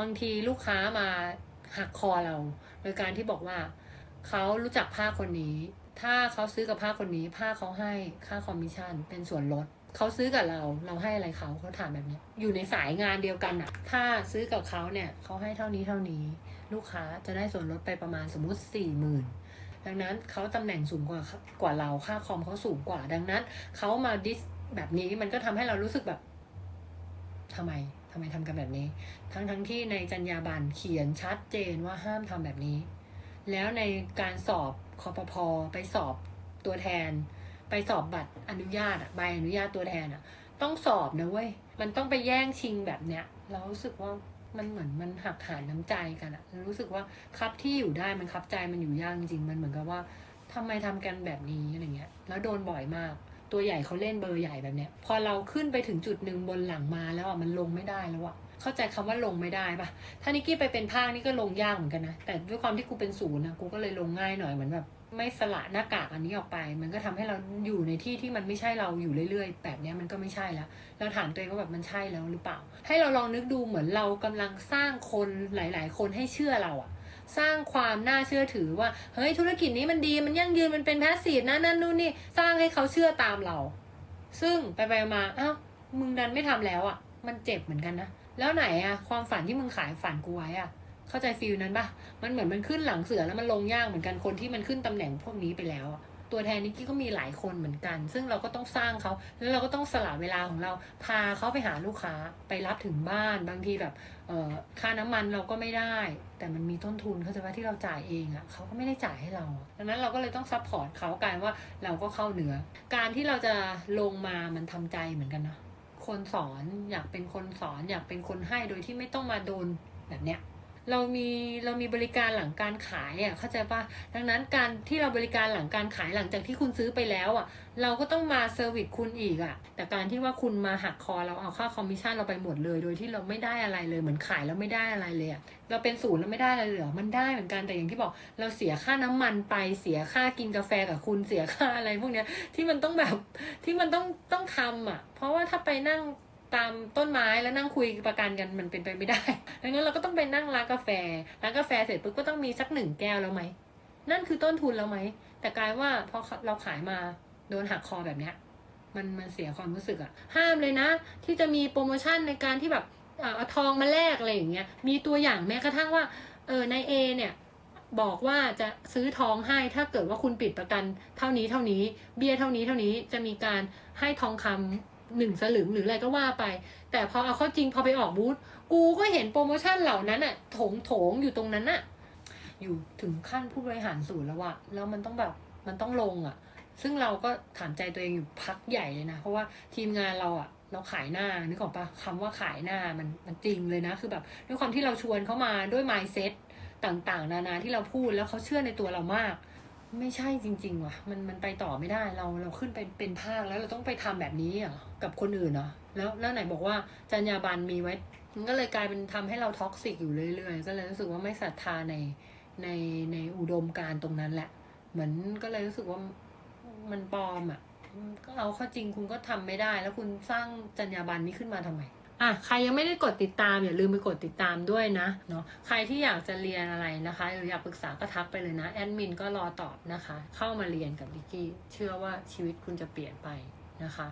บางทีลูกค้ามาหักคอเรา โดยการที่บอกว่าเขารู้จักผ้าคนนี้ ถ้าเขาซื้อกับผ้าคนนี้ ผ้าเขาให้ค่าคอมมิชชั่น เป็นส่วนลดเขาซื้อกับเรา เราให้อะไรเขาเขาถามแบบนี้ อยู่ในสายงานเดียวกันอะถ้าซื้อกับเขาเนี่ยเขาให้เท่านี้เท่านี้ ลูกค้าจะได้ส่วนลดไปประมาณสมมุติสี่หมื่นดังนั้นเขาตำแหน่งสูงกว่ากว่าเราค่าคอมเขาสูงกว่า ดังนั้นเขามาดิสแบบนี้มันก็ทำให้เรารู้สึกแบบทำไม ทำไมทำกันแบบนี้ ทั้งทั้งที่ในจรรยาบรรณเขียนชัดเจนว่าห้ามทำแบบนี้ แล้วในการสอบคอปพไปสอบตัวแทน ไปสอบบัตรอนุญาตอะใบอนุญาตตัวแทนอะต้องสอบนะเว้ยมันต้องไปแย่งชิงแบบเนี้ยเรารู้สึกว่ามันเหมือนมันหักหานน้ำใจกันอะรู้สึกว่าครับที่อยู่ได้มันครับใจมันอยู่ยากจริงๆมันเหมือนกับว่าทำไมทำกันแบบนี้อะไรเงี้ย แล้วโดนบ่อยมาก ตัวใหญ่เขาเล่นเบอร์ใหญ่แบบเนี้ย พอเราขึ้นไปถึงจุดหนึ่งบนหลังมาแล้วอะมันลงไม่ได้แล้วอะเข้าใจคำว่าลงไม่ได้ปะถ้านิกกี้ไปเป็นภาคนี่ก็ลงยากเหมือนกันนะ แต่ด้วยความที่กูเป็นศูนย์นะกูก็เลยลงง่ายหน่อยเหมือนแบบไม่สละหน้ากากอันนี้ออกไป มันก็ทำให้เราอยู่ในที่ที่มันไม่ใช่เราอยู่เรื่อยๆ แบบเนี้ยมันก็ไม่ใช่แล้วเราถามตัวเองว่าแบบมันใช่แล้วหรือเปล่า ให้เราลองนึกดูเหมือนเรากำลังสร้างคนหลาย ๆ คนให้เชื่อเราอะ สร้างความน่าเชื่อถือว่า เฮ้ยธุรกิจนี้มันดีมันยั่งยืนมันเป็นแพสซีฟนะนั่นนู่นนี่สร้างให้เขาเชื่อตามเรา ซึ่งไปไปมาอ้าวมึงดันไม่ทำแล้วอะมันเจ็บเหมือนกันนะแล้วไหนอะความฝันที่มึงขายฝันกูไว้อะเข้าใจฟีลนั้นปะมันเหมือนมันขึ้นหลังเสือแล้วมันลงยากเหมือนกันคนที่มันขึ้นตำแหน่งพวกนี้ไปแล้วอะ ตัวแทนนิกกี้ก็มีหลายคนเหมือนกัน ซึ่งเราก็ต้องสร้างเขา แล้วเราก็ต้องสละเวลาของเรา พาเขาไปหาลูกค้าไปรับถึงบ้านบางทีแบบเอ่อค่าน้ำมันเราก็ไม่ได้ แต่มันมีต้นทุนเขาใจว่าที่เราจ่ายเองอะเขาก็ไม่ได้จ่ายให้เรา ดังนั้นเราก็เลยต้องซัพพอร์ตเขากายว่าเราก็เข้าเหนือ การที่เราจะลงมามันทำใจเหมือนกันนะคนสอนอยากเป็นคนสอนอยากเป็นคนให้โดยที่ไม่ต้องมาโดนแบบเนี้ย เรามีเรามีบริการหลังการขายอะเข้าใจปะดังนั้นการที่เราบริการหลังการขายหลังจากที่คุณซื้อไปแล้วอะ เราก็ต้องมาเซอร์วิสคุณอีกอะ แต่การที่ว่าคุณมาหักคอเราเอาค่าคอมมิชชั่นเราไปหมดเลย โดยที่เราไม่ได้อะไรเลยเหมือนขายแล้วไม่ได้อะไรเลยอะเราเป็นศูนย์แล้วไม่ได้อะไรเลยเหรอมันได้เหมือนกันแต่อย่างที่บอก เราเสียค่าน้ำมันไปเสียค่ากินกาแฟกับคุณเสียค่าอะไรพวกเนี้ยที่มันต้องแบบที่มันต้องต้องทำอะ เพราะว่าถ้าไปนั่ง ตามต้นไม้แล้วนั่งคุยประกันกันมันเป็นไปไม่ได้ ดังนั้นเราก็ต้องไปนั่งร้านกาแฟ ร้านกาแฟเสร็จปุ๊บก็ต้องมีสักหนึ่งแก้วแล้วไหม นั่นคือต้นทุนแล้วไหม แต่กลายว่าพอเราขายมาโดนหักคอแบบเนี้ย มันมันเสียความรู้สึกอะห้ามเลยนะ ที่จะมีโปรโมชั่นในการที่แบบเอาทองมาแลกอะไรอย่างเงี้ย มีตัวอย่างแม้กระทั่งว่า เออในเอเนี่ยบอกว่าจะซื้อทองให้ถ้าเกิดว่าคุณปิดประกัน เท่านี้เท่านี้ เบี้ยเท่านี้เท่านี้จะมีการให้ทองคำ หนึ่งสลึงหรืออะไรก็ว่าไป แต่พอเอาเข้าจริงพอไปออกบูธกูก็เห็นโปรโมชั่นเหล่านั้นอะโถงโถงอยู่ตรงนั้นอะอยู่ถึงขั้นผู้บริหารศูนย์แล้วอะแล้วมันต้องแบบมันต้องลงอะซึ่งเราก็ถามใจตัวเองอยู่พักใหญ่เลยนะ เพราะว่าทีมงานเราอะเราขายหน้านึกออกปะคำว่าขายหน้ามันมันจริงเลยนะ คือแบบด้วยความที่เราชวนเขามาด้วย mindset ต่างๆ นานาที่เราพูดแล้วเขาเชื่อในตัวเรามาก ไม่ใช่จริง ๆ ว่ะ มันมันไปต่อไม่ได้เราเราขึ้นไปเป็นภาคแล้วเราต้องไปทำแบบนี้เหรอกับคนอื่นเหรอแล้วแล้วไหนบอกว่าจรรยาบรรณมีไว้มันก็เลยกลายเป็นทำให้เราท็อกซิกอยู่เรื่อยๆ ก็เลยรู้สึกว่าไม่ศรัทธาในในในอุดมการณ์ตรงนั้นแหละ เหมือนก็เลยรู้สึกว่ามันปลอมอะก็เอาข้าจริงคุณก็ทำไม่ได้ แล้วคุณสร้างจรรยาบรรณนี้ขึ้นมาทำไม อะใครยังไม่ได้กดติดตามอย่าลืมไปกดติดตามด้วยนะเนาะใครที่อยากจะเรียนอะไรนะคะหรืออยากปรึกษาก็ทักไปเลยนะแอดมินก็รอตอบนะคะ เข้ามาเรียนกับวิกกี้เชื่อว่าชีวิตคุณจะเปลี่ยนไปนะคะ